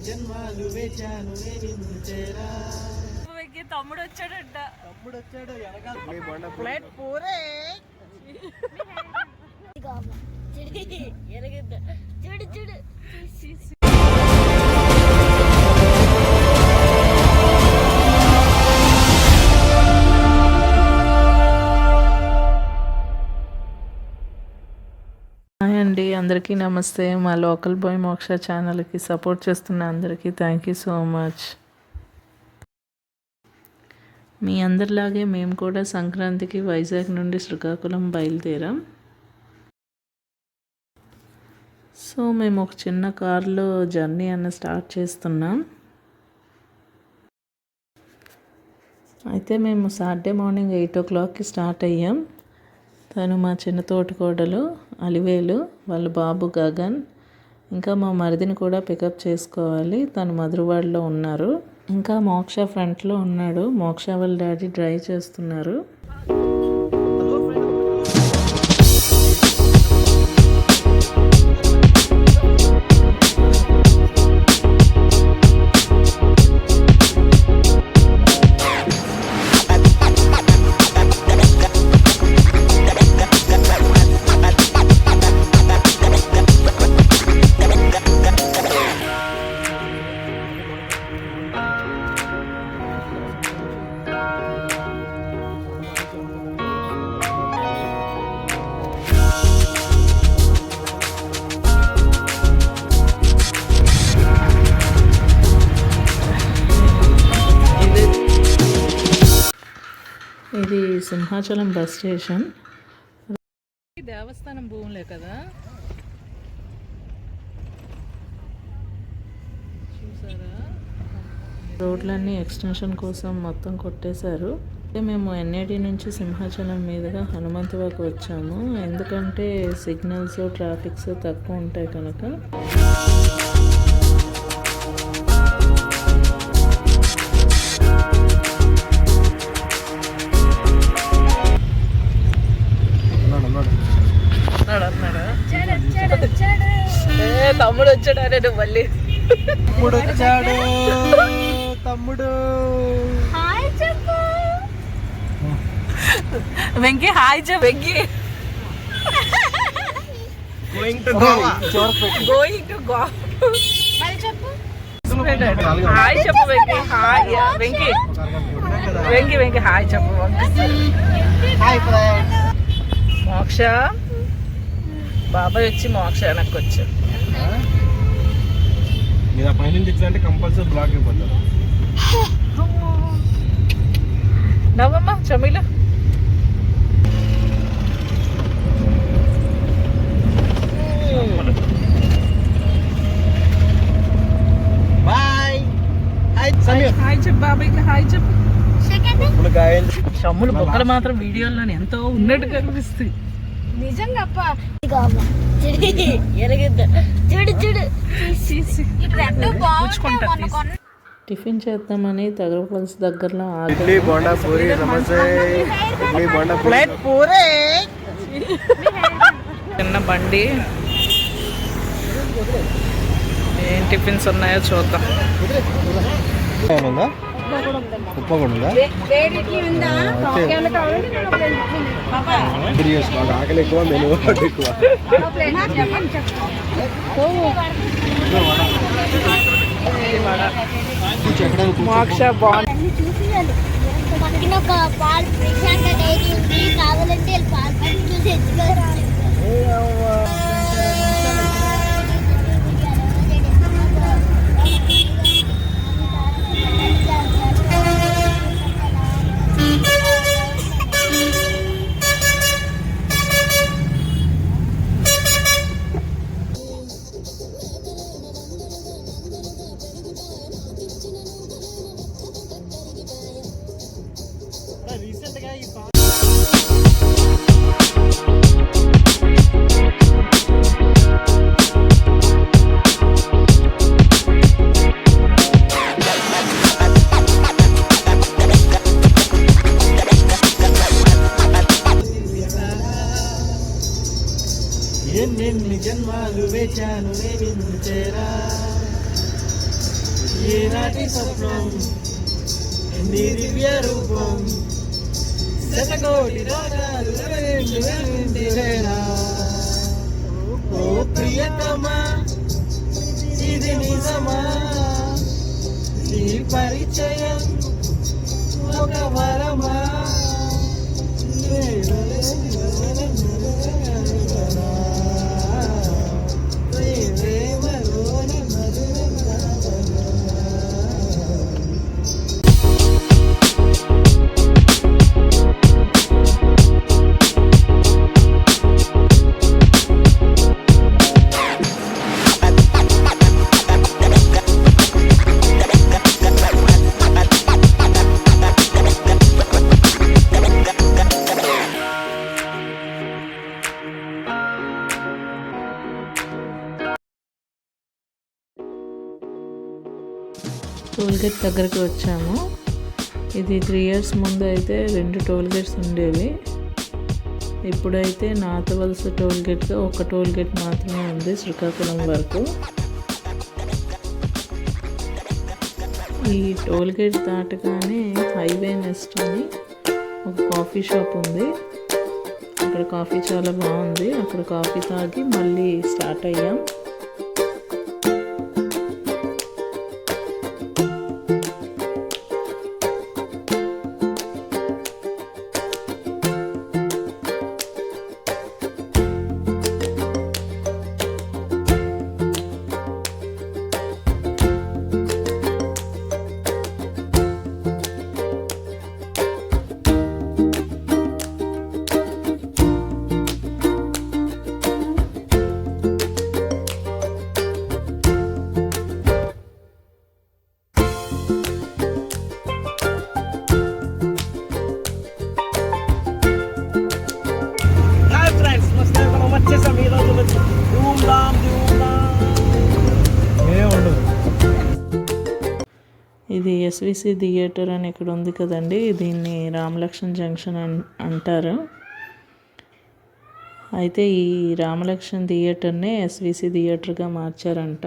జన్మాలు వేచాను నేను నిన్ను చేరా. తమ్ముడు వచ్చాడంట తమ్ముడు వచ్చాడు వెనకాల ప్లేట్ పూరే. చూడు చూడు. హాయ్ అందరికీ నమస్తే. మా లోకల్ బాయ్ మోక్ష ఛానల్కి సపోర్ట్ చేస్తున్న అందరికీ థ్యాంక్ యూ సో మచ్. మీ అందరిలాగే మేము కూడా సంక్రాంతికి వైజాగ్ నుండి శ్రీకాకుళం బయలుదేరాం. సో మేము ఒక చిన్న కారులో జర్నీ అన్న స్టార్ట్ చేస్తున్నాం. అయితే మేము సాటర్డే మార్నింగ్ ఎయిట్ ఓ క్లాక్కి స్టార్ట్ అయ్యాం. తను మా చిన్న తోటికోడలు. అలివేలు వాళ్ళ బాబు గగన్ ఇంకా మా మరిదిని కూడా పికప్ చేసుకోవాలి. తను మధురవాడలో ఉన్నారు. ఇంకా మోక్ష ఫ్రంట్లో ఉన్నాడు. మోక్ష వాళ్ళ డాడీ డ్రైవ్ చేస్తున్నారు. Simhachalam bus station. దేవస్థానం భూములే కదా? చూసారా? రోడ్లన్నీ ఎక్స్టెన్షన్ కోసం మొత్తం కొట్టేశారు. అయితే మేము ఎన్ఏడి నుంచి సింహాచలం మీదుగా హనుమంతవాకు వచ్చాము. ఎందుకంటే సిగ్నల్స్ ట్రాఫిక్స్ తక్కువ ఉంటాయి కనుక. వెంకీ హాయ్ చెప్ Venky. Going to Goa. Going to go మరి చెప్పు. హాయ్ చెప్పు వెంకీ. హాయ్ వెంకీ. వెంకీ వెంకీ హాయ్ చెప్పు. Hi friends Moksha? బాబాయ్ వచ్చి మోక్ష వెనక్కి వచ్చాడు మీరు ఆ పైన అంటే కంపల్సరీ బ్లాక్ అయిపోతారు. నవ్వమ్మా చమీల బాయ్ హాయ్ సమీర్ హాయ్ చెప్పు బాబాయ్కి హాయ్ చెప్పు సెకండ్ ఇప్పుడు గాయం చమ్ములు బొక్కలు మాత్రం వీడియోలో ఎంతో ఉన్నట్టు కనిపిస్తాయి నిజంగా అప్ప చూడు ఎరగద్దు చూడు చూడు ఇటు రెండు పుచ్చుకుంటా బాగుంటాయి మొన్న తీసి. కొన్న టిఫిన్ చేద్దామని తగరపల్స్ దగ్గరలో ఆగి. ఇడ్లీ బోండా పూరి ఇడ్లీ బోండా పూరి. ప్లేట్ పూరే. చిన్న బండి. ఏం టిఫిన్స్ ఉన్నాయో చూద్దాం. ఉందా? ఉప్మా కూడా ఉందా ఆకలి ఎక్కువ మెను ఎక్కువ. మోక్ష బాగుంది. పక్కన ఒక పాలు ప్రశాంత డైరీ ఉంది కావాలంటే వెళ్ళి పాలు ప్యాకెట్ చూసి ఎన్నెన్ని జన్మాలు వేచాను నేను చేరా? ఏనాటి స్వప్నం? ఎన్ని దివ్య రూపం? కోటి ఓ ప్రియతమా ఇది నిజమా? నీ పరిచయం ఒక వరమా? టోల్గేట్ దగ్గరికి వచ్చాము. ఇది త్రీ ఇయర్స్ ముందు అయితే రెండు టోల్గేట్స్ ఉండేవి. ఇప్పుడైతే నాతవలస టోల్గేట్గా ఒక టోల్గేట్ మాత్రమే ఉంది శ్రీకాకుళం వరకు. ఈ టోల్గేట్ దాటగానే హైవే నెస్ట్ అని ఒక కాఫీ షాప్ ఉంది. అక్కడ కాఫీ చాలా బాగుంది. అక్కడ కాఫీ తాగి మళ్ళీ స్టార్ట్ అయ్యాం. ఎస్విసి థియేటర్ అని ఇక్కడ ఉంది కదండి. దీన్ని రామలక్ష్మణ్ జంక్షన్ అంటారు. అయితే ఈ రామలక్ష్మణ్ థియేటర్నే ఎస్విసి థియేటర్గా మార్చారంట.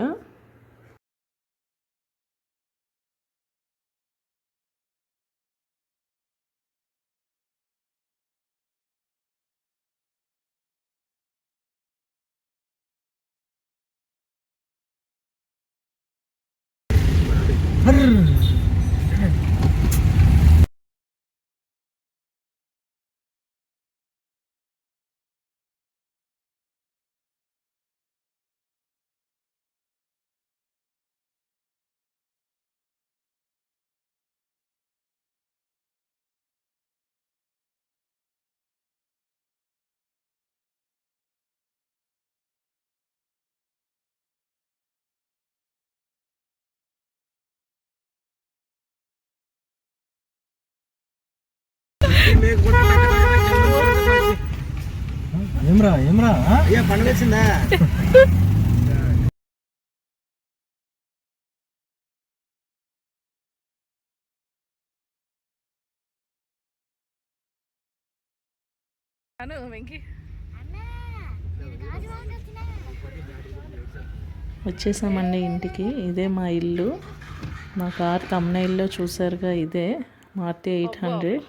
ఏమ్రా ఏమ్రా? అయ్యా పండుగ వచ్చిందా? అను వెంకీ. వచ్చేసామండి ఇంటికి. ఇదే మా ఇల్లు. మా కార్ తమ్నైల్లో చూసారుగా ఇదే. Maruti eight hundred.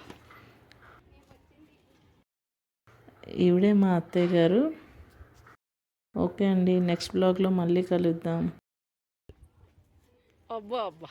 ఈవిడే మా అత్తయ్య గారు. ఓకే అండి నెక్స్ట్ బ్లాగ్లో మళ్ళీ కలుద్దాం. అబ్బా అబ్బా.